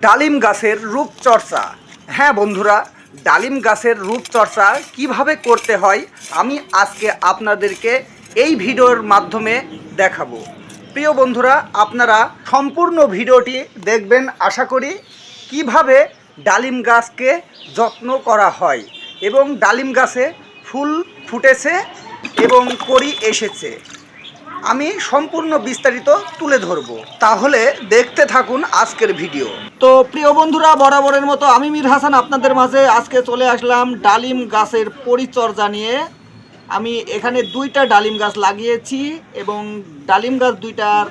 ডালিম গাছের রূপচর্চা। হ্যাঁ বন্ধুরা, ডালিম গাছের রূপচর্চা কীভাবে করতে হয় আমি আজকে আপনাদেরকে এই ভিডিওর মাধ্যমে দেখাবো। প্রিয় বন্ধুরা, আপনারা সম্পূর্ণ ভিডিওটি দেখবেন আশা করি কীভাবে ডালিম গাছকে যত্ন করা হয় এবং ডালিম গাছে ফুল ফুটেছে এবং করি এসেছে। আমি সম্পূর্ণ বিস্তারিত তুলে ধরবো। তাহলে দেখতে থাকুন আজকের ভিডিও। তো প্রিয় বন্ধুরা বরাবরের মতো আমি মীর হাসান আপনাদের মাঝে আজকে চলে আসলাম ডালিম গাছের পরিচর্যা নিয়ে। আমি এখানে দুইটা ডালিম গাছ লাগিয়েছি এবং ডালিম গাছ দুইটার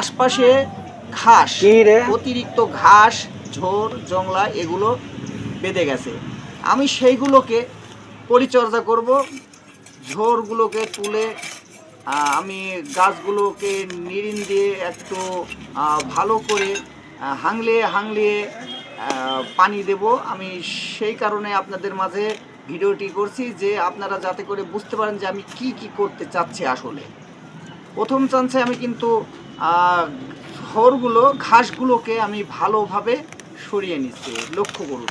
আশপাশে ঘাস অতিরিক্ত ঘাস ঝোর জংলা এগুলো বেঁধে গেছে। আমি সেইগুলোকে পরিচর্যা করব ঝোরগুলোকে তুলে আমি গাছগুলোকে নিড়িন দিয়ে একটু ভালো করে হাংলিয়ে হাংলিয়ে পানি দেব। আমি সেই কারণে আপনাদের মাঝে ভিডিওটি করছি যে আপনারা যাতে করে বুঝতে পারেন যে আমি কি কি করতে চাচ্ছি আসলে। প্রথম চান্সে আমি কিন্তু ঝোরগুলো ঘাসগুলোকে আমি ভালোভাবে সরিয়ে নিচ্ছি। লক্ষ্য করুন।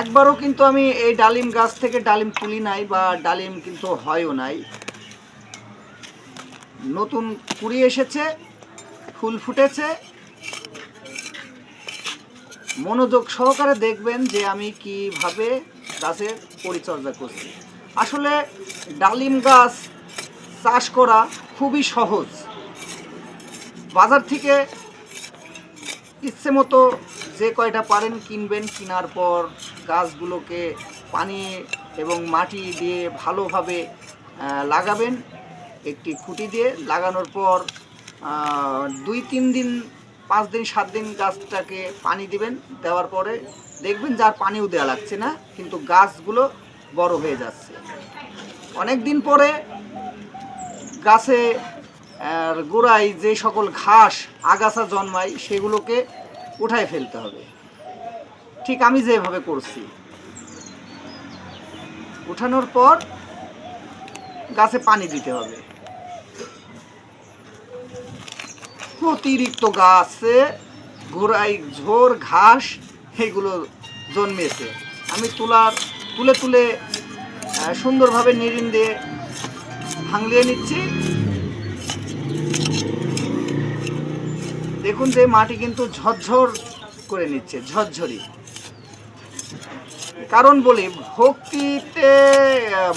একবারও কিন্তু আমি এই ডালিম গাছ থেকে ডালিম তুলি নাই বা ডালিম কিন্তু হয়ও নাই। নতুন কুড়ি এসেছে, ফুল ফুটেছে। মনোযোগ সহকারে দেখবেন যে আমি কীভাবে গাছের পরিচর্যা করছি। আসলে ডালিম গাছ চাষ করা খুবই সহজ। বাজার থেকে ইচ্ছে মতো যে কয়টা পারেন কিনবেন, কেনার পর গাছগুলোকে পানি এবং মাটি দিয়ে ভালোভাবে লাগাবেন। একটি খুঁটি দিয়ে লাগানোর পর দুই, তিন দিন, পাঁচ দিন, সাত দিন গাছটাকে পানি দিবেন। দেওয়ার পরে দেখবেন যার পানিও দেওয়া লাগছে না, কিন্তু গাছগুলো বড় হয়ে যাচ্ছে। অনেক দিন পরে গাছে গোড়ায় যে সকল ঘাস, আগাছা জন্মায়, সেগুলোকে উঠায় ফেলতে হবে। ঠিক আমি যেভাবে করছি। উঠানোর পর গাছে পানি দিতে হবে। অতিরিক্ত গাছে গোড়ায় ঝোর, ঘাস এগুলো জন্মেছে। আমি তুলার, তুলে তুলে সুন্দরভাবে নিরিন দিয়ে ভাঙলিয়ে নিচ্ছি। দেখুন যে মাটি কিন্তু ঝরঝর করে নিচ্ছে, ঝরঝরি। কারণ বলি, ভক্তিতে,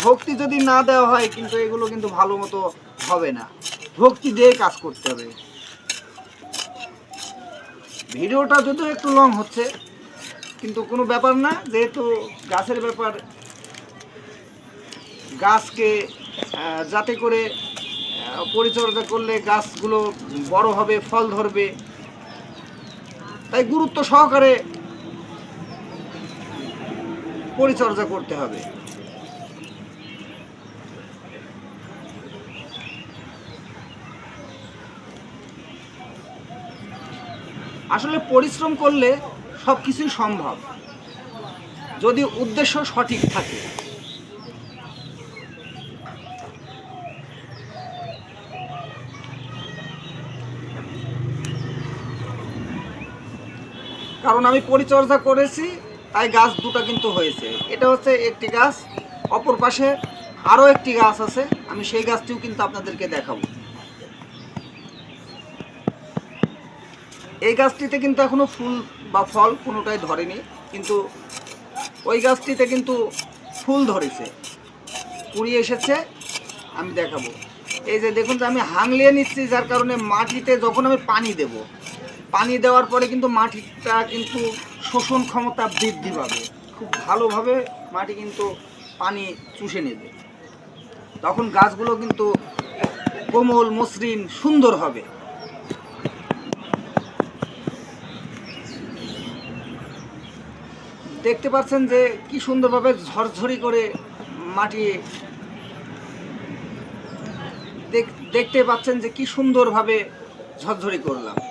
ভক্তি যদি না দেওয়া হয়, কিন্তু এগুলো কিন্তু ভালো মতো হবে না। ভক্তি দিয়ে কাজ করতে হবে। ভিডিওটা যদিও একটু লং হচ্ছে, কিন্তু কোনো ব্যাপার না, যেহেতু গাছের ব্যাপার, গাছকে যাতে করে পরিচর্যা করলে গাছগুলো বড় হবে, ফল ধরবে। তাই গুরুত্ব সহকারে পরিচর্যা করতে হবে। আসলে পরিশ্রম করলে সব কিছুই সম্ভব। যদি উদ্দেশ্য সঠিক থাকে। কারণ আমি পরিচর্যা করেছি, তাই গাছ দুটো কিন্তু হয়েছে। এটা হচ্ছে একটি গাছ, অপর পাশে আরও একটি গাছ আছে, আমি সেই গাছটিও কিন্তু আপনাদেরকে দেখাবো। এই গাছটিতে কিন্তু এখনও ফুল বা ফল কোনোটাই ধরেনি, কিন্তু ওই গাছটিতে কিন্তু ফুল ধরেছে। কুড়ি এসেছে, আমি দেখাবো। এই যে দেখুন যে আমি হাংলিয়ে নিচ্ছি, যার কারণে মাটিতে যখন আমি পানি দেব পানি দেওয়ার পরে কিন্তু মাটিটা কিন্তু শোষণ ক্ষমতা বৃদ্ধি পাবে। খুব ভালোভাবে মাটি কিন্তু পানি চুষে নেবে। তখন গাছগুলো কিন্তু কোমল, মসৃণ, সুন্দর হবে। দেখতে পাচ্ছেন যে কি সুন্দরভাবে ঝরঝরি করে মাটি দেখ- দেখতে পাচ্ছেন যে কি সুন্দরভাবে ঝরঝরি করলাম।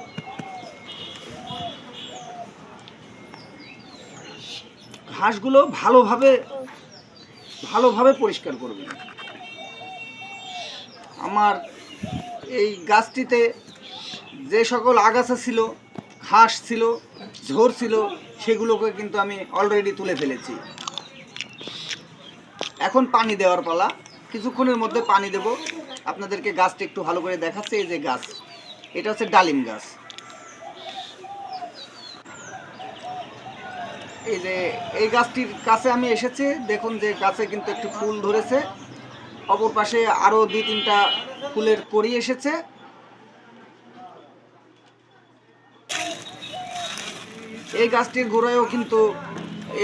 ঘাসগুলো ভালোভাবে ভালোভাবে পরিষ্কার করবেন আমার এই গাছটিতে যে সকল আগাছা ছিল, ঘাস ছিল, ঝোর ছিল, সেগুলোকে কিন্তু আমি অলরেডি তুলে ফেলেছি। এখন পানি দেওয়ার পালা। কিছুক্ষণের মধ্যে পানি দেব। আপনাদেরকে গাছটা একটু ভালো করে দেখাচ্ছে, এই যে গাছ। এটা হচ্ছে ডালিম গাছ। এই যে, এই গাছটির কাছে আমি এসেছি। দেখুন যে গাছে কিন্তু একটু ফুল ধরেছে। অপর পাশে আরও দুই তিনটা ফুলের কড়ি এসেছে। এই গাছটির গোড়ায়ও কিন্তু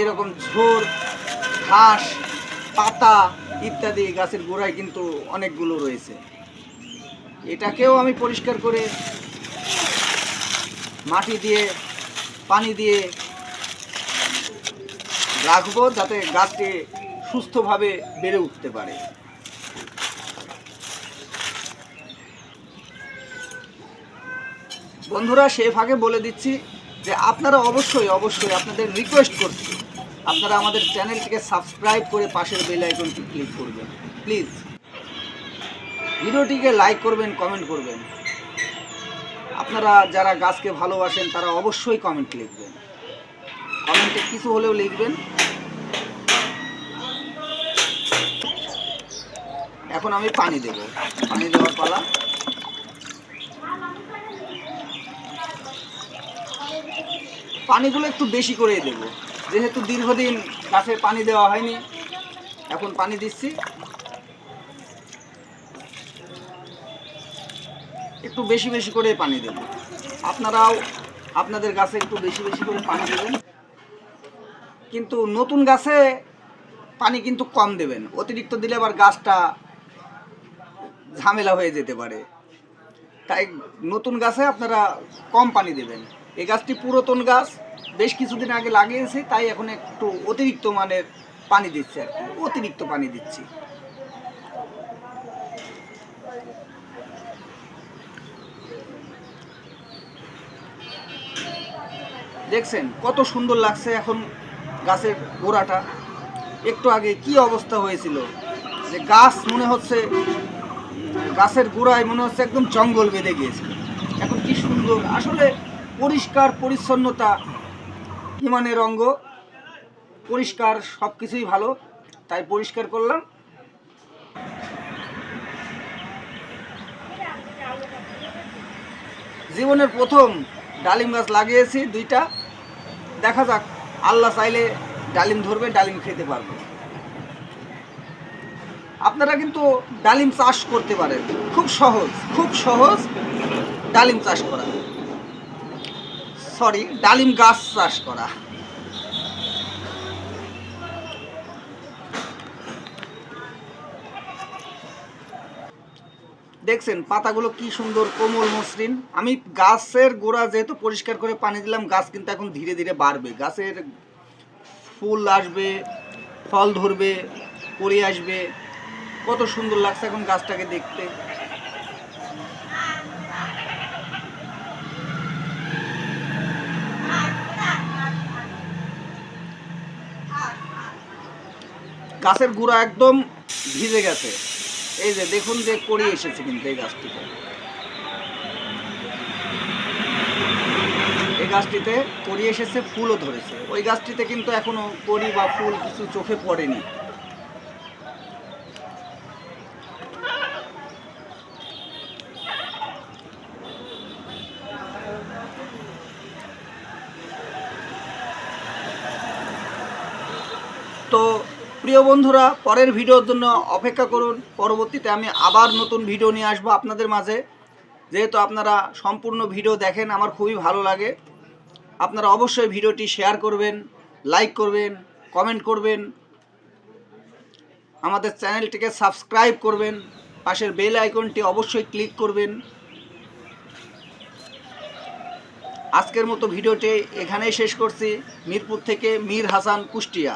এরকম ঝোর, ঘাস, পাতা ইত্যাদি গাছের গোড়ায় কিন্তু অনেকগুলো রয়েছে। এটাকেও আমি পরিষ্কার করে মাটি দিয়ে, পানি দিয়ে রাখব যাতে গাছটি সুস্থভাবে বেড়ে উঠতে পারে। বন্ধুরা, সে ফাঁকে বলে দিচ্ছি যে আপনারা অবশ্যই অবশ্যই আপনাদের রিকোয়েস্ট করছি, আপনারা আমাদের চ্যানেলটিকে সাবস্ক্রাইব করে পাশের বেল আইকনটি ক্লিক করবেন। প্লিজ ভিডিওটিকে লাইক করবেন কমেন্ট করবেন। আপনারা যারা গাছকে ভালোবাসেন, তারা অবশ্যই কমেন্ট লিখবেন। কমেন্টে কিছু হলেও লিখবেন। এখন আমি পানি দেব। পানি দেওয়ার পালা। পানিগুলো একটু বেশি করেই দেব। যেহেতু দীর্ঘদিন গাছে পানি দেওয়া হয়নি, এখন পানি দিচ্ছি। একটু বেশি বেশি করে পানি দেব। আপনারাও আপনাদের গাছে একটু বেশি বেশি করে পানি দেবেন। কিন্তু নতুন গাছে পানি কিন্তু কম দেবেন। অতিরিক্ত দিলে আবার গাছটা ঝামেলা হয়ে যেতে পারে। তাই নতুন গাছে আপনারা কম পানি দেবেন। এই গাছটি পুরাতন গাছ, বেশ কিছুদিন আগে লাগিয়েছি, তাই এখন একটু অতিরিক্ত মানের পানি দিচ্ছি আর কি, অতিরিক্ত পানি দিচ্ছি। দেখছেন কত সুন্দর লাগছে এখন গাছের গোড়াটা। একটু আগে কি অবস্থা হয়েছিল? যে গাছ মনে হচ্ছে, গাছের গোড়ায় মনে হচ্ছে একদম জঙ্গল বেঁধে গিয়েছিল এখন কি সুন্দর। আসলে পরিষ্কার পরিচ্ছন্নতা ইমানের অঙ্গ। পরিষ্কার সব কিছুই ভালো, তাই পরিষ্কার করলাম। জীবনের প্রথম ডালিম গাছ লাগিয়েছি দুইটা। দেখা যাক আল্লাহ চাইলে ডালিম ধরবে, ডালিম খেতে পারবে। আপনারা কিন্তু ডালিম চাষ করতে পারেন। খুব সহজ খুব সহজ ডালিম চাষ করা। সরি ডালিম গাছ চাষ করা। দেখছেন পাতাগুলো কি সুন্দর, কোমল মসৃণ। আমি গাছের গোড়া যেহেতু পরিষ্কার করে পানি দিলাম, গাছ কিন্তু এখন ধীরে ধীরে বাড়বে। গাছের ফুল আসবে, ফল ধরবে কড়ি আসবে। কত সুন্দর লাগছে এখন গাছটাকে দেখতে। গাছের গুঁড়া একদম ভিজে গেছে। এই যে দেখুন যে করি এসেছে কিন্তু এই গাছটিতে। এই গাছটিতে করি এসেছে, ফুলও ধরেছে। ওই গাছটিতে কিন্তু এখনও করি বা ফুল কিছু চোখে পড়েনি তো প্রিয় বন্ধুরা, পরের ভিডিওর জন্য অপেক্ষা করুন। পরবর্তীতে আমি আবার নতুন ভিডিও নিয়ে আসব আপনাদের মাঝে। যেহেতু আপনারা সম্পূর্ণ ভিডিও দেখেন, আমার খুবই ভালো লাগে। আপনারা অবশ্যই ভিডিওটি শেয়ার করবেন, লাইক করবেন, কমেন্ট করবেন। আমাদের চ্যানেলটিকে সাবস্ক্রাইব করবেন, পাশের বেল আইকনটি অবশ্যই ক্লিক করবেন। আজকের মতো ভিডিওটি এখানেই শেষ করছি। মিরপুর থেকে মীর হাসান কুষ্টিয়া।